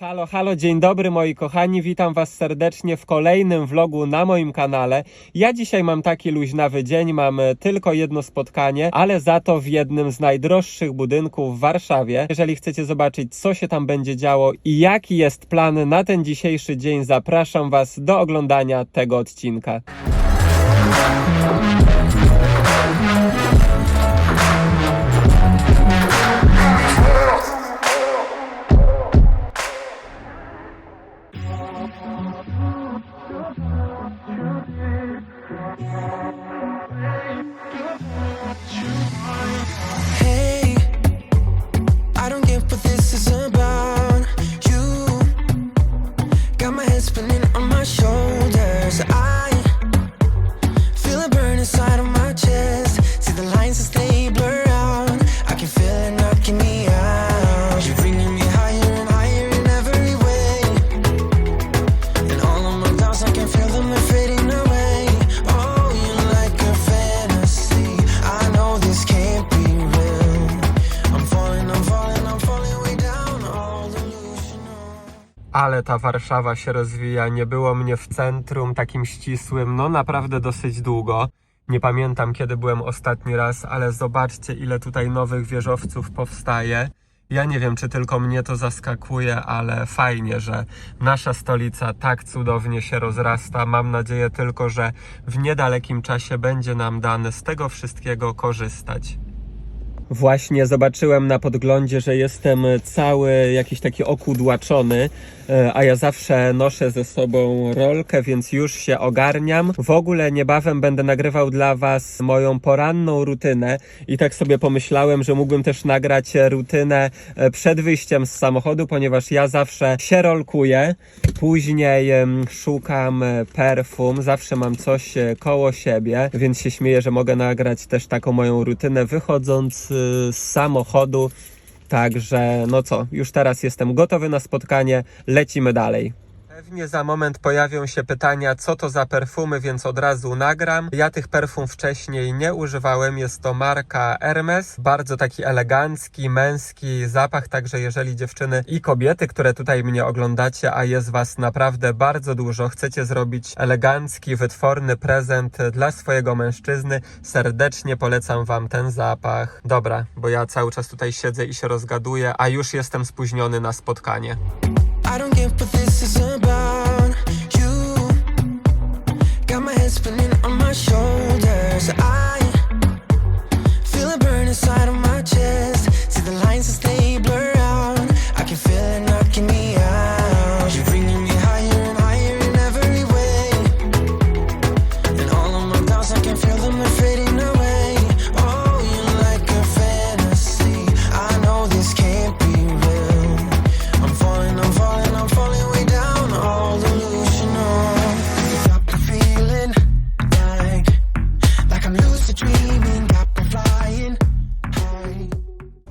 Halo, halo, dzień dobry moi kochani, witam was serdecznie w kolejnym vlogu na moim kanale. Ja dzisiaj mam taki luźnawy dzień, mam e, tylko jedno spotkanie, ale za to w jednym z najdroższych budynków w Warszawie. Jeżeli chcecie zobaczyć, co się tam będzie działo i jaki jest plan na ten dzisiejszy dzień, zapraszam was do oglądania tego odcinka. On my shoulders. I feel it burn inside of my Ale ta Warszawa się rozwija. Nie było mnie w centrum takim ścisłym, no naprawdę dosyć długo. Nie pamiętam kiedy byłem ostatni raz, ale zobaczcie ile tutaj nowych wieżowców powstaje. Ja nie wiem, czy tylko mnie to zaskakuje, ale fajnie, że nasza stolica tak cudownie się rozrasta. Mam nadzieję tylko, że w niedalekim czasie będzie nam dane z tego wszystkiego korzystać. Właśnie zobaczyłem na podglądzie, że jestem cały jakiś taki okudłaczony, e, a ja zawsze noszę ze sobą rolkę, więc już się ogarniam. W ogóle niebawem będę nagrywał dla Was moją poranną rutynę i tak sobie pomyślałem, że mógłbym też nagrać rutynę e, przed wyjściem z samochodu, ponieważ ja zawsze się rolkuję, później szukam e, perfum, zawsze mam coś koło siebie, więc się śmieję, że mogę nagrać też taką moją rutynę wychodząc z samochodu. Także, no co, już teraz jestem gotowy na spotkanie, lecimy dalej. Pewnie za moment pojawią się pytania, co to za perfumy, więc od razu nagram. Ja tych perfum wcześniej nie używałem. Jest to marka Hermes. Bardzo taki elegancki, męski zapach. Także jeżeli dziewczyny i kobiety, które tutaj mnie oglądacie, a jest was naprawdę bardzo dużo, chcecie zrobić elegancki, wytworny prezent dla swojego mężczyzny, serdecznie polecam wam ten zapach. Dobra, bo ja cały czas tutaj siedzę i się rozgaduję, a już jestem spóźniony na spotkanie. I don't get what this is about.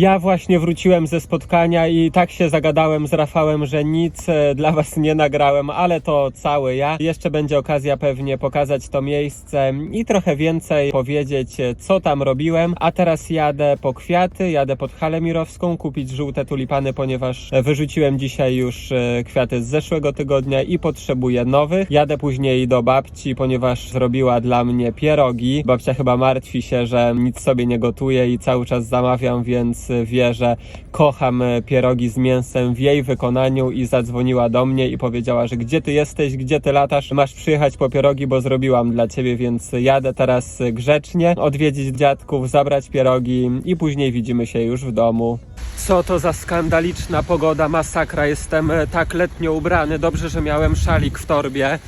Ja właśnie wróciłem ze spotkania i tak się zagadałem z Rafałem, że nic e, dla Was nie nagrałem, ale to cały ja. Jeszcze będzie okazja pewnie pokazać to miejsce i trochę więcej powiedzieć, e, co tam robiłem. A teraz jadę po kwiaty, jadę pod halę mirowską kupić żółte tulipany, ponieważ e, wyrzuciłem dzisiaj już kwiaty z zeszłego tygodnia i potrzebuję nowych. Jadę później do babci, ponieważ zrobiła dla mnie pierogi. Babcia chyba martwi się, że nic sobie nie gotuje i cały czas zamawiam, więc wie, że kocham e, pierogi z mięsem w jej wykonaniu i zadzwoniła do mnie i powiedziała, że gdzie ty jesteś, gdzie ty latasz, masz przyjechać po pierogi, bo zrobiłam dla ciebie, więc jadę teraz grzecznie odwiedzić dziadków, zabrać pierogi i później widzimy się już w domu. Co to za skandaliczna pogoda, masakra, jestem e, tak letnio ubrany, dobrze, że miałem szalik w torbie.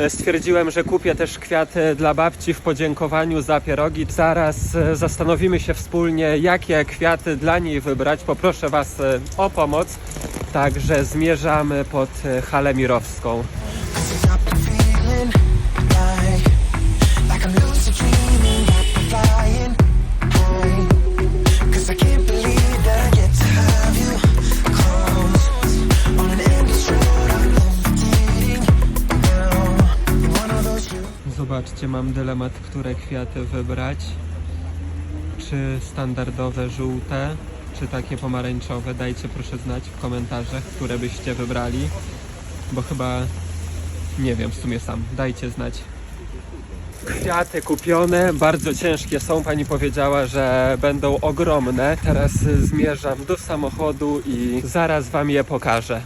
E, Stwierdziłem, że kupię też kwiaty dla babci w podziękowaniu za pierogi. Zaraz e, zastanowimy się wspólnie, jakie kwiaty dla niej wybrać. Poproszę Was e, o pomoc. Także zmierzamy pod e, halę mirowską. Zobaczcie, mam dylemat, które kwiaty wybrać. Czy standardowe żółte, czy takie pomarańczowe? Dajcie proszę znać w komentarzach, które byście wybrali, bo chyba nie wiem w sumie sam. Dajcie znać. Kwiaty kupione, bardzo ciężkie są. Pani powiedziała, że będą ogromne. Teraz zmierzam do samochodu i zaraz Wam je pokażę.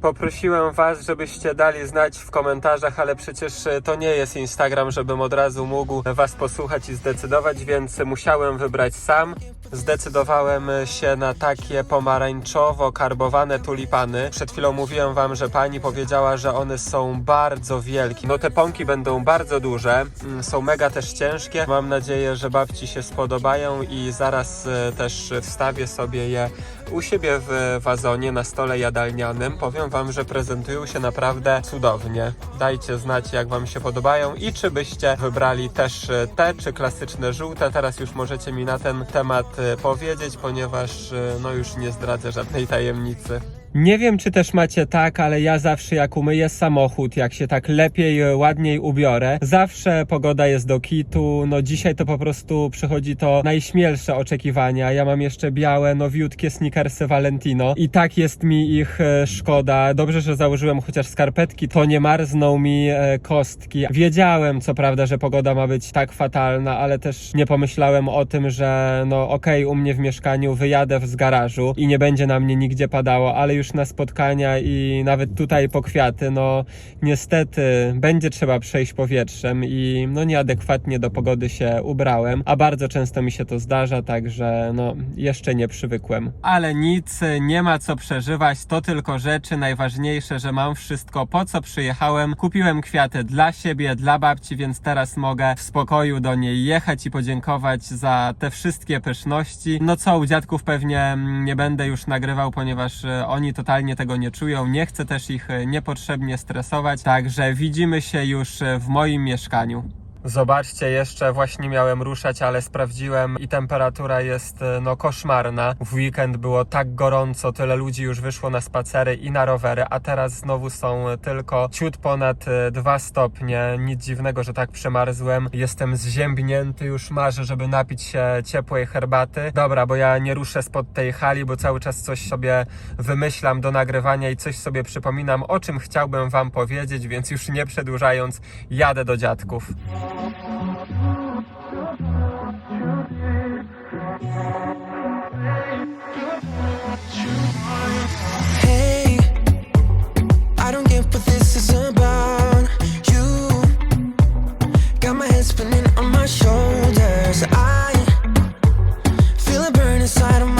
Poprosiłem Was, żebyście dali znać w komentarzach, ale przecież y, to nie jest Instagram, żebym od razu mógł Was posłuchać i zdecydować, więc musiałem wybrać sam. Zdecydowałem się na takie pomarańczowo-karbowane tulipany. Przed chwilą mówiłem Wam, że pani powiedziała, że one są bardzo wielkie. No te pąki będą bardzo duże, mm, są mega też ciężkie. Mam nadzieję, że babci się spodobają i zaraz y, też wstawię sobie je u siebie w wazonie na stole jadalnianym. Powiem Wam, że prezentują się naprawdę cudownie. Dajcie znać, jak Wam się podobają i czy byście wybrali też e, te, czy klasyczne żółte. Teraz już możecie mi na ten temat e, powiedzieć, ponieważ e, no już nie zdradzę żadnej tajemnicy. Nie wiem, czy też macie tak, ale ja zawsze jak umyję samochód, jak się tak lepiej, e, ładniej ubiorę, zawsze pogoda jest do kitu. No dzisiaj to po prostu przychodzi to najśmielsze oczekiwania. Ja mam jeszcze białe, nowiutkie sneakersy Valentino i tak jest mi ich e, szkoda. Dobrze, że założyłem chociaż skarpetki, to nie marzną mi e, kostki. Wiedziałem, co prawda, że pogoda ma być tak fatalna, ale też nie pomyślałem o tym, że no okej, u mnie w mieszkaniu wyjadę z garażu i nie będzie na mnie nigdzie padało, ale już na spotkania i nawet tutaj po kwiaty, no niestety będzie trzeba przejść powietrzem i no nieadekwatnie do pogody się ubrałem, a bardzo często mi się to zdarza, także no jeszcze nie przywykłem. Ale nic, nie ma co przeżywać, to tylko rzeczy, najważniejsze, że mam wszystko, po co przyjechałem, kupiłem kwiaty dla siebie, dla babci, więc teraz mogę w spokoju do niej jechać i podziękować za te wszystkie pyszności. No co, u dziadków pewnie nie będę już nagrywał, ponieważ e, totalnie tego nie czują, nie chcę też ich e, niepotrzebnie stresować, także widzimy się już e, w moim mieszkaniu. Zobaczcie, jeszcze właśnie miałem ruszać, ale sprawdziłem i temperatura jest e, no koszmarna. W weekend było tak gorąco, tyle ludzi już wyszło na spacery i na rowery, a teraz znowu są tylko ciut ponad 2 stopnie. Nic dziwnego, że tak przemarzłem. Jestem zziębnięty, już marzę, żeby napić się ciepłej herbaty. Dobra, bo ja nie ruszę spod tej hali, bo cały czas coś sobie wymyślam do nagrywania i coś sobie przypominam, o czym chciałbym wam powiedzieć, więc już nie przedłużając, jadę do dziadków. Hey, I don't get what this is about. You got my head spinning on my shoulders. I feel it burn inside of my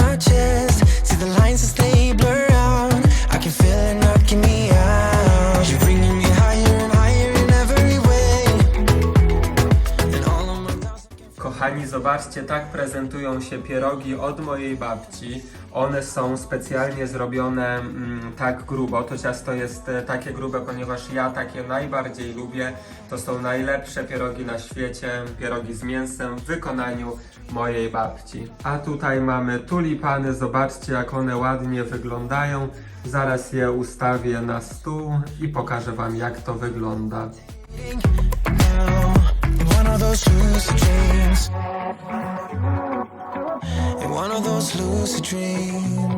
zobaczcie, tak prezentują się pierogi od mojej babci. One są specjalnie zrobione mm, tak grubo. To ciasto jest e, takie grube, ponieważ ja takie najbardziej lubię. To są najlepsze pierogi na świecie, pierogi z mięsem w wykonaniu mojej babci. A tutaj mamy tulipany, zobaczcie jak one ładnie wyglądają. Zaraz je ustawię na stół i pokażę Wam jak to wygląda. now those dreams. In one of those lucid dreams.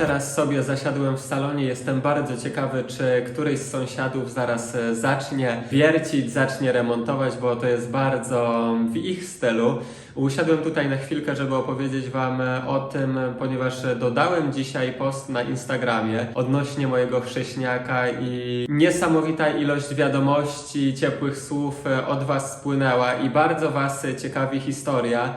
Teraz sobie zasiadłem w salonie. Jestem bardzo ciekawy, czy któryś z sąsiadów zaraz e, zacznie wiercić, zacznie remontować, bo to jest bardzo w ich stylu. Usiadłem tutaj na chwilkę, żeby opowiedzieć Wam e, o tym, ponieważ dodałem dzisiaj post na Instagramie odnośnie mojego chrześniaka i niesamowita ilość wiadomości, ciepłych słów e, od Was spłynęła i bardzo Was ciekawi historia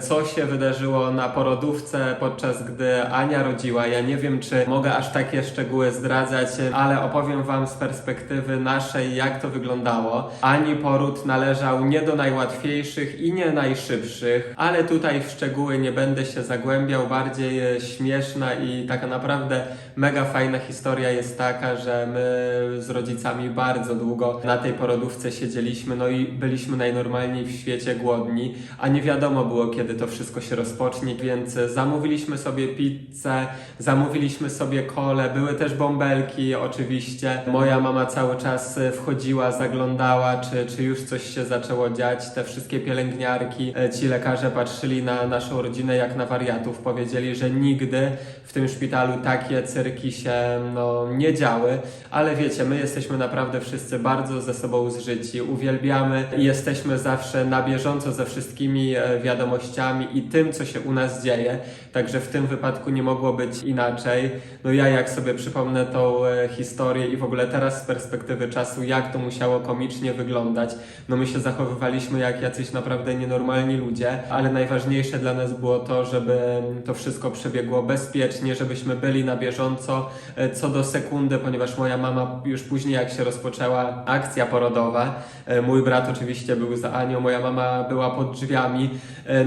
co się wydarzyło na porodówce, podczas gdy Ania rodziła. Ja nie wiem, czy mogę aż takie szczegóły zdradzać, ale opowiem Wam z perspektywy naszej, jak to wyglądało. Ani poród należał nie do najłatwiejszych i nie najszybszych, ale tutaj w szczegóły nie będę się zagłębiał. Bardziej e, śmieszna i taka naprawdę mega fajna historia jest taka, że my z rodzicami bardzo długo na tej porodówce siedzieliśmy, no i byliśmy najnormalniej w świecie głodni, a nie wiadomo było, kiedy to wszystko się rozpocznie, więc zamówiliśmy sobie pizzę, zamówiliśmy sobie kole, były też bąbelki oczywiście. Moja mama cały czas wchodziła, zaglądała, czy, czy już coś się zaczęło dziać. Te wszystkie pielęgniarki, e, ci lekarze patrzyli na naszą rodzinę jak na wariatów. Powiedzieli, że nigdy w tym szpitalu takie cyrki się no, nie działy, ale wiecie, my jesteśmy naprawdę wszyscy bardzo ze sobą zżyci, uwielbiamy jesteśmy zawsze na bieżąco ze wszystkimi e, wiadomościami i tym, co się u nas dzieje. Także w tym wypadku nie mogło być inaczej. No ja jak sobie przypomnę tą e, historię i w ogóle teraz z perspektywy czasu, jak to musiało komicznie wyglądać, no my się zachowywaliśmy jak jacyś naprawdę nienormalni ludzie, ale najważniejsze dla nas było to, żeby to wszystko przebiegło bezpiecznie, żebyśmy byli na bieżąco e, co do sekundy, ponieważ moja mama już później jak się rozpoczęła akcja porodowa, e, mój brat oczywiście był za Anią, moja mama była pod drzwiami,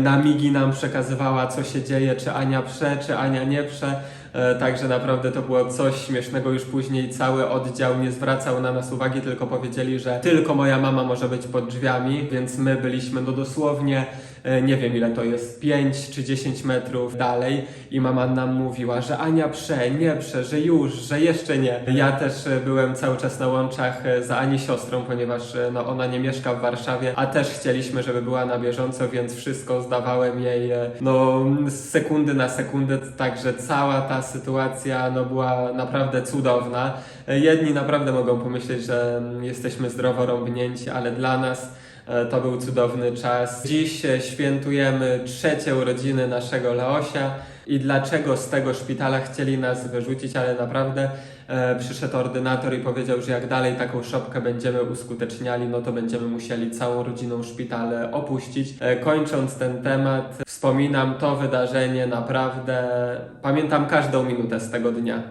na migi nam przekazywała co się dzieje, czy Ania prze, czy Ania nie prze. E, Także naprawdę to było coś śmiesznego. Już później cały oddział nie zwracał na nas uwagi, tylko powiedzieli, że tylko moja mama może być pod drzwiami, więc my byliśmy no dosłownie, nie wiem ile to jest, 5 czy 10 metrów dalej i mama nam mówiła, że Ania prze, nie prze, że już, że jeszcze nie. Ja też e, byłem cały czas na łączach e, za Ani siostrą, ponieważ e, no, ona nie mieszka w Warszawie, a też chcieliśmy, żeby była na bieżąco, więc wszystko zdawałem jej e, no, z sekundy na sekundę, także cała ta sytuacja no, była naprawdę cudowna. E, Jedni naprawdę mogą pomyśleć, że mm, jesteśmy zdrowo rąbnięci, ale dla nas e, to był cudowny czas. Dziś e, świętujemy trzecie urodziny naszego Leosia i dlaczego z tego szpitala chcieli nas wyrzucić, ale naprawdę e, przyszedł ordynator i powiedział, że jak dalej taką szopkę będziemy uskuteczniali, no to będziemy musieli całą rodziną szpital opuścić. E, kończąc ten temat, wspominam to wydarzenie naprawdę, pamiętam każdą minutę z tego dnia.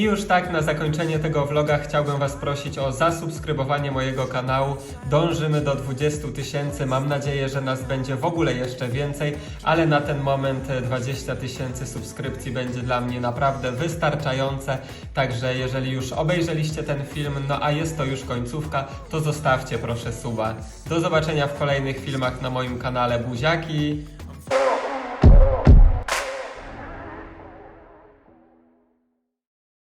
I już tak na zakończenie tego vloga chciałbym Was prosić o zasubskrybowanie mojego kanału. Dążymy do 20 tysięcy. Mam nadzieję, że nas będzie w ogóle jeszcze więcej, ale na ten moment e, 20 tysięcy subskrypcji będzie dla mnie naprawdę wystarczające. Także jeżeli już obejrzeliście ten film, no a jest to już końcówka, to zostawcie proszę suba. Do zobaczenia w kolejnych filmach na moim kanale Buziaki.